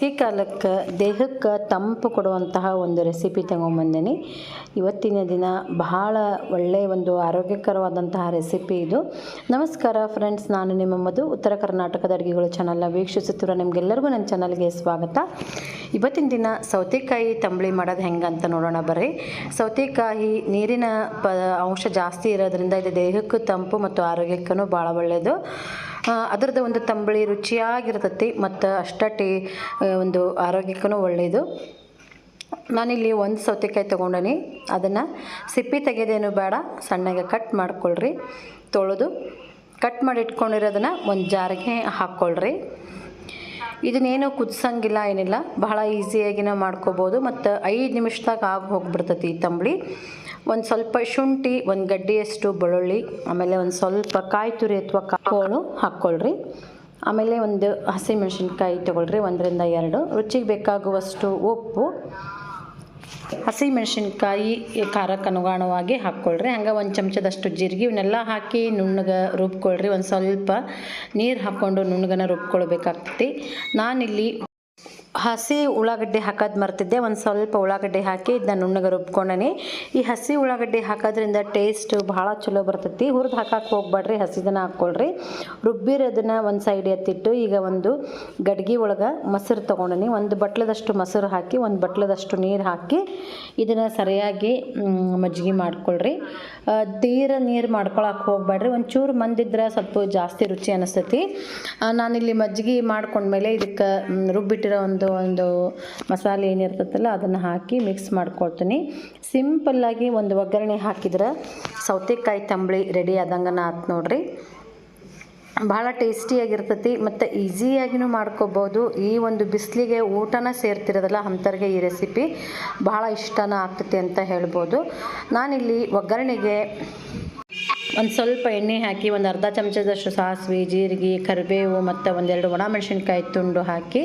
ಬೇಸಿಗೆ ಕಾಲಕ್ಕೆ, ದೇಹಕ್ಕೆ ತಂಪು ಕೊಡುವಂತಹ ಒಂದು ರೆಸಿಪಿ ತಗೊಂಬಂದಿನಿ. ಇವತ್ತಿನ ದಿನ ಬಹಳ ಒಳ್ಳೆಯ ಒಂದು ಆರೋಗ್ಯಕರವಾದಂತಹ ರೆಸಿಪಿ ಇದು. ನಮಸ್ಕಾರ ಫ್ರೆಂಡ್ಸ್ ನಾನು ನಿಮ್ಮ ಮದು ಉತ್ತರ ಕರ್ನಾಟಕದ ಅಡುಗೆಗಳು ಚಾನಲ್ನ ವೀಕ್ಷಿಸುತ್ತಿರೋ ನಿಮಗೆಲ್ಲರಿಗೂ ನನ್ನ ಚಾನಲ್ಗೆ ಸ್ವಾಗತ. ಇವತ್ತಿನ ದಿನ ಸೌತೆಕಾಯಿ ತಂಬಳಿ ಮಾಡೋದು ಹೆಂಗೆ ಅಂತ ನೋಡೋಣ ಬರ್ರಿ. ಸೌತೆಕಾಯಿ ನೀರಿನ ಅಂಶ ಜಾಸ್ತಿ ಇರೋದ್ರಿಂದ ಇದು ದೇಹಕ್ಕೂ ತಂಪು ಮತ್ತು ಆರೋಗ್ಯಕ್ಕೂ ಭಾಳ ಒಳ್ಳೆಯದು ಅದರದ್ದು ಒಂದು ತಂಬಳಿ ರುಚಿಯಾಗಿರ್ತೈತಿ ಮತ್ತು ಅಷ್ಟ ಟೇ ಒಂದು ಆರೋಗ್ಯಕ್ಕೂ ಒಳ್ಳೆಯದು ನಾನಿಲ್ಲಿ ಒಂದು ಸೌತೆಕಾಯಿ ತೊಗೊಂಡನಿ. ಅದನ್ನು ಸಿಪ್ಪಿ ತೆಗೆಯೋದೇನು ಬೇಡ, ಸಣ್ಣಗೆ ಕಟ್ ಮಾಡ್ಕೊಳ್ರಿ, ತೊಳೆದು ಕಟ್ ಮಾಡಿ ಇಟ್ಕೊಂಡಿರೋದನ್ನು ಒಂದು ಜಾರಿಗೆ ಹಾಕ್ಕೊಳ್ರಿ ಇದನ್ನೇನು ಕುದಿಸಂಗಿಲ್ಲ, ಏನಿಲ್ಲ. ಬಹಳ ಈಸಿಯಾಗಿನ ಮಾಡ್ಕೋಬೋದು. ಮತ್ತು ಐದು ನಿಮಿಷದಾಗ ಆಗಿ ಹೋಗ್ಬಿಡ್ತೈತಿ ಈ ತಂಬಳಿ. ಒಂದು ಸ್ವಲ್ಪ ಶುಂಠಿ, ಒಂದು ಗಡ್ಡೆಯಷ್ಟು ಬೆಳ್ಳುಳ್ಳಿ, ಆಮೇಲೆ ಒಂದು ಸ್ವಲ್ಪ ಕಾಯಿ ತುರಿ ಅಥವಾ ಕಾಳು ಹಾಕ್ಕೊಳ್ರಿ. ಆಮೇಲೆ ಒಂದು ಹಸಿಮೆಣಸಿನ್ಕಾಯಿ ತೊಗೊಳ್ರಿ, ಒಂದರಿಂದ ಎರಡು. ರುಚಿಗೆ ಬೇಕಾಗುವಷ್ಟು ಉಪ್ಪು ಹಸಿ ಮೆಣಸಿನ್ಕಾಯಿ ಖಾರಕ್ಕೆ ಅನುಗುಣವಾಗಿ ಹಾಕ್ಕೊಳ್ರಿ. ಹಂಗೆ ಒಂದು ಚಮಚದಷ್ಟು ಜೀರಿಗೆ, ಇವನ್ನೆಲ್ಲ ಹಾಕಿ ನುಣ್ಣಗೆ ರುಬ್ಕೊಳ್ರಿ. ಒಂದು ಸ್ವಲ್ಪ ನೀರು ಹಾಕ್ಕೊಂಡು ನುಣ್ಣಗನ ರುಬ್ಕೊಳ್ಬೇಕಾಗ್ತೈತಿ. ನಾನಿಲ್ಲಿ ಹಸಿ ಉಳ್ಳಾಗಡ್ಡೆ ಹಾಕೋದು ಮರ್ತಿದ್ದೆ. ಒಂದು ಸ್ವಲ್ಪ ಉಳ್ಳಾಗಡ್ಡೆ ಹಾಕಿ ಇದನ್ನ ನುಣ್ಣಗೆ ರುಬ್ಕೊಂಡನಿ. ಈ ಹಸಿ ಉಳ್ಳಾಗಡ್ಡೆ ಹಾಕೋದ್ರಿಂದ ಟೇಸ್ಟ್ ಭಾಳ ಚಲೋ ಬರ್ತೈತಿ. ಹುರಿದು ಹಾಕಕ್ಕೆ ಹೋಗ್ಬೇಡ್ರಿ ಹಸಿದನ್ನ ಹಾಕ್ಕೊಳ್ರಿ. ರುಬ್ಬಿರೋದನ್ನ ಒಂದು ಸೈಡ್ ಎತ್ತಿಟ್ಟು ಈಗ ಒಂದು ಗಡ್ಗೆ ಒಳಗೆ ಮೊಸರು ತೊಗೊಂಡನಿ. ಒಂದು ಬಟ್ಲದಷ್ಟು ಮೊಸರು ಹಾಕಿ, ಒಂದು ಬಟ್ಲದಷ್ಟು ನೀರು ಹಾಕಿ ಇದನ್ನು ಸರಿಯಾಗಿ ಮಜ್ಜಿಗೆ ಮಾಡ್ಕೊಳ್ರಿ. ತೀರ ನೀರು ಮಾಡ್ಕೊಳಕ್ಕೆ ಹೋಗ್ಬೇಡ್ರಿ ಒಂಚೂರು ಮಂದಿದ್ರೆ ಸ್ವಲ್ಪ ಜಾಸ್ತಿ ರುಚಿ ಅನಿಸ್ತೈತಿ. ನಾನಿಲ್ಲಿ ಮಜ್ಜಿಗೆ ಮಾಡ್ಕೊಂಡ್ಮೇಲೆ ಇದಕ್ಕೆ ರುಬ್ಬಿಟ್ಟಿರೋ ಒಂದು ಒಂದು ಮಸಾಲೆ ಏನಿರ್ತೈತಲ್ಲ, ಅದನ್ನು ಹಾಕಿ ಮಿಕ್ಸ್ ಮಾಡ್ಕೊಳ್ತೀನಿ. ಸಿಂಪಲ್ಲಾಗಿ ಒಂದು ಒಗ್ಗರಣೆ ಹಾಕಿದ್ರೆ ಸೌತೆಕಾಯಿ ತಂಬಳಿ ರೆಡಿ ಆದಂಗನ ಆತು ನೋಡ್ರಿ. ಭಾಳ ಟೇಸ್ಟಿಯಾಗಿರ್ತೈತಿ ಮತ್ತು ಈಸಿಯಾಗಿನೂ ಮಾಡ್ಕೋಬೋದು. ಈ ಒಂದು ಬಿಸಿಲಿಗೆ ಊಟನ ಸೇರ್ತಿರೋದಲ್ಲ ಅಂಥವ್ರಿಗೆ ಈ ರೆಸಿಪಿ ಭಾಳ ಇಷ್ಟನ ಆಗ್ತೈತಿ ಅಂತ ಹೇಳ್ಬೋದು. ನಾನಿಲ್ಲಿ ಒಗ್ಗರಣೆಗೆ ಒಂದು ಸ್ವಲ್ಪ ಎಣ್ಣೆ ಹಾಕಿ, ಒಂದು ಅರ್ಧ ಚಮಚದಷ್ಟು ಸಾಸಿವೆ, ಜೀರಿಗೆ, ಕರಿಬೇವು ಮತ್ತು ಒಂದೆರಡು ಒಣಮೆಣಸಿನ್ಕಾಯಿ ತುಂಡು ಹಾಕಿ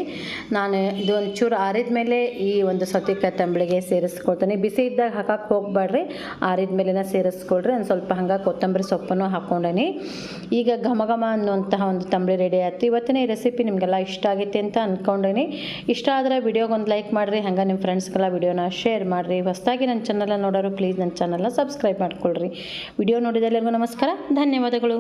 ನಾನು ಇದು ಒಂಚೂರು ಆರಿದ ಮೇಲೆ ಈ ಒಂದು ಸೌತೆಕಾಯಿ ತಂಬಳಿಗೆ ಸೇರಿಸ್ಕೊಳ್ತೀನಿ. ಬಿಸಿ ಇದ್ದಾಗ ಹಾಕಕ್ಕೆ ಹೋಗ್ಬೇಡ್ರಿ. ಆರಿದ ಮೇಲೆನ ಸೇರಿಸ್ಕೊಳ್ರಿ. ಒಂದು ಸ್ವಲ್ಪ ಹಂಗೆ ಕೊತ್ತಂಬರಿ ಸೊಪ್ಪನ್ನು ಹಾಕ್ಕೊಂಡೇನಿ ಈಗ ಘಮ ಘಮ ಅನ್ನುವಂತಹ ಒಂದು ತಂಬಳಿ ರೆಡಿ ಆಯ್ತು. ಇವತ್ತಿನ ಈ ರೆಸಿಪಿ ನಿಮಗೆಲ್ಲ ಇಷ್ಟ ಆಗೈತೆ ಅಂತ ಅಂದ್ಕೊಂಡೇನಿ ಇಷ್ಟ ಆದರೆ ವಿಡಿಯೋಗೊಂದು ಲೈಕ್ ಮಾಡಿರಿ. ಹಂಗೆ ನಿಮ್ಮ ಫ್ರೆಂಡ್ಸ್ಗೆಲ್ಲ ವಿಡಿಯೋನ ಶೇರ್ ಮಾಡಿರಿ. ಹೊಸದಾಗಿ ನನ್ನ ಚಾನಲ್ನ ನೋಡೋರು ಪ್ಲೀಸ್ ನನ್ನ ಚಾನಲ್ನ ಸಬ್ಸ್ಕ್ರೈಬ್ ಮಾಡ್ಕೊಳ್ರಿ. ವಿಡಿಯೋ ನೋಡಿದೆಲ್ಲರಿಗೂ ನಮಸ್ಕಾರ ಧನ್ಯವಾದಗಳು.